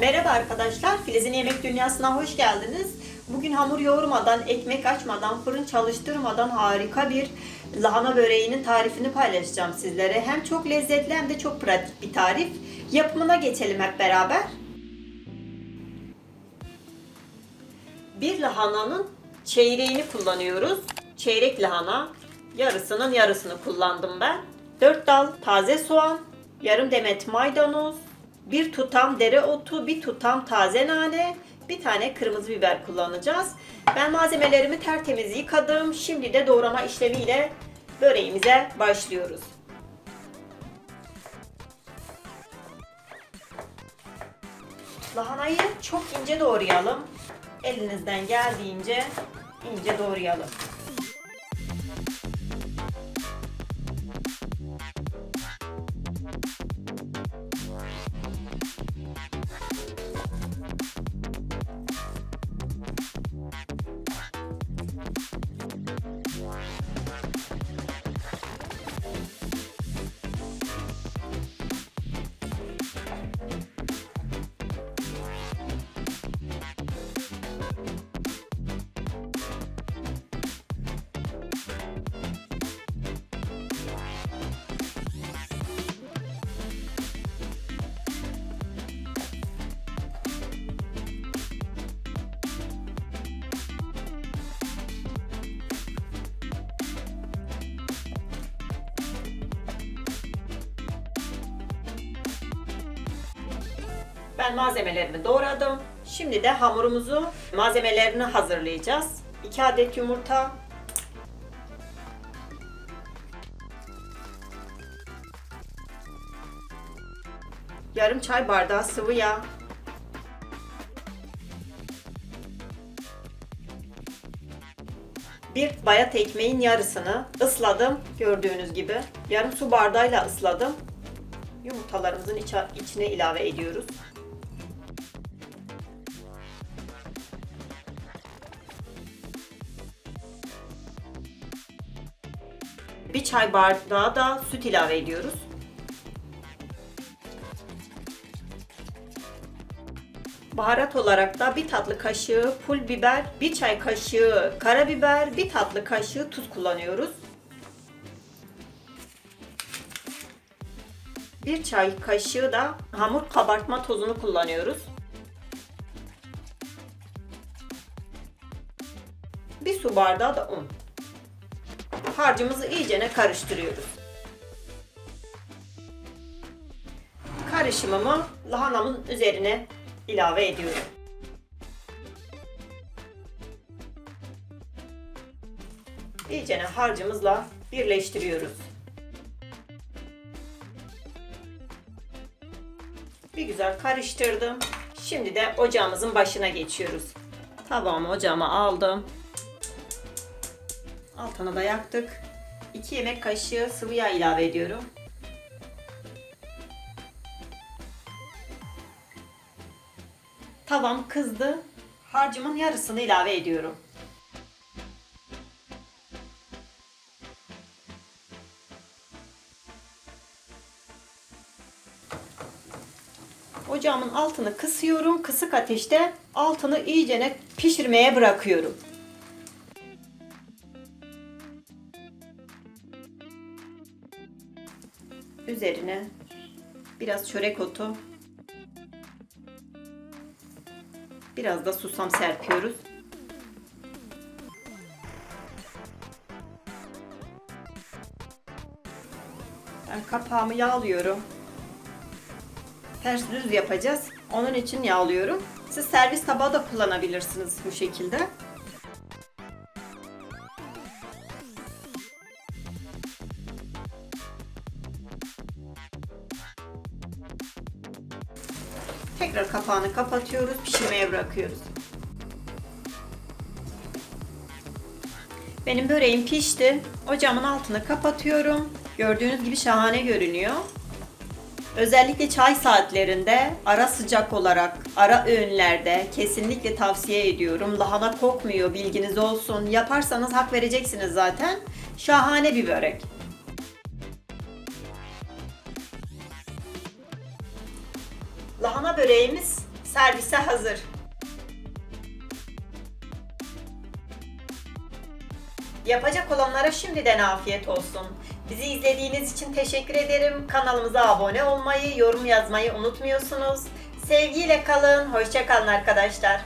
Merhaba arkadaşlar, Filiz'in Yemek Dünyası'na hoş geldiniz. Bugün hamur yoğurmadan, ekmek açmadan, fırın çalıştırmadan harika bir lahana böreğinin tarifini paylaşacağım sizlere. Hem çok lezzetli hem de çok pratik bir tarif. Yapımına geçelim hep beraber. Bir lahananın çeyreğini kullanıyoruz. Çeyrek lahana, yarısının yarısını kullandım ben. 4 dal taze soğan, yarım demet maydanoz, bir tutam dereotu, bir tutam taze nane, bir tane kırmızı biber kullanacağız. Ben malzemelerimi tertemiz yıkadım. Şimdi de doğrama işlemiyle böreğimize başlıyoruz. Lahanayı çok ince doğrayalım. Elinizden geldiğince ince doğrayalım. Ben malzemelerimi doğradım. Şimdi de hamurumuzu malzemelerini hazırlayacağız. 2 adet yumurta, yarım çay bardağı sıvı yağ, bir bayat ekmeğin yarısını ısladım gördüğünüz gibi. Yarım su bardağıyla ısladım. Yumurtalarımızın içine ilave ediyoruz. Bir çay bardağı da süt ilave ediyoruz. Baharat olarak da bir tatlı kaşığı pul biber, bir çay kaşığı karabiber, bir tatlı kaşığı tuz kullanıyoruz. Bir çay kaşığı da hamur kabartma tozunu kullanıyoruz. Bir su bardağı da un. Harcımızı iyicene karıştırıyoruz. Karışımımı lahanamın üzerine ilave ediyorum. İyicene harcımızla birleştiriyoruz. Bir güzel karıştırdım. Şimdi de ocağımızın başına geçiyoruz. Tabağımı ocağıma aldım. Altına da yaktık. 2 yemek kaşığı sıvı yağ ilave ediyorum. Tavam kızdı. Harcımın yarısını ilave ediyorum. Ocağımın altını kısıyorum. Kısık ateşte altını iyicene pişirmeye bırakıyorum. Üzerine biraz çörek otu, biraz da susam serpiyoruz. Ben kapağımı yağlıyorum. Ters düz yapacağız. Onun için yağlıyorum. Siz servis tabağı da kullanabilirsiniz bu şekilde. Tekrar kapağını kapatıyoruz, pişirmeye bırakıyoruz. Benim böreğim pişti. Ocağımın altını kapatıyorum. Gördüğünüz gibi şahane görünüyor. Özellikle çay saatlerinde ara sıcak olarak ara öğünlerde kesinlikle tavsiye ediyorum. Lahana kokmuyor bilginiz olsun. Yaparsanız hak vereceksiniz zaten. Şahane bir börek. Lahana böreğimiz Servise hazır. Yapacak olanlara şimdiden afiyet olsun. Bizi izlediğiniz için teşekkür ederim. Kanalımıza abone olmayı, yorum yazmayı unutmuyorsunuz. Sevgiyle kalın, hoşça kalın arkadaşlar.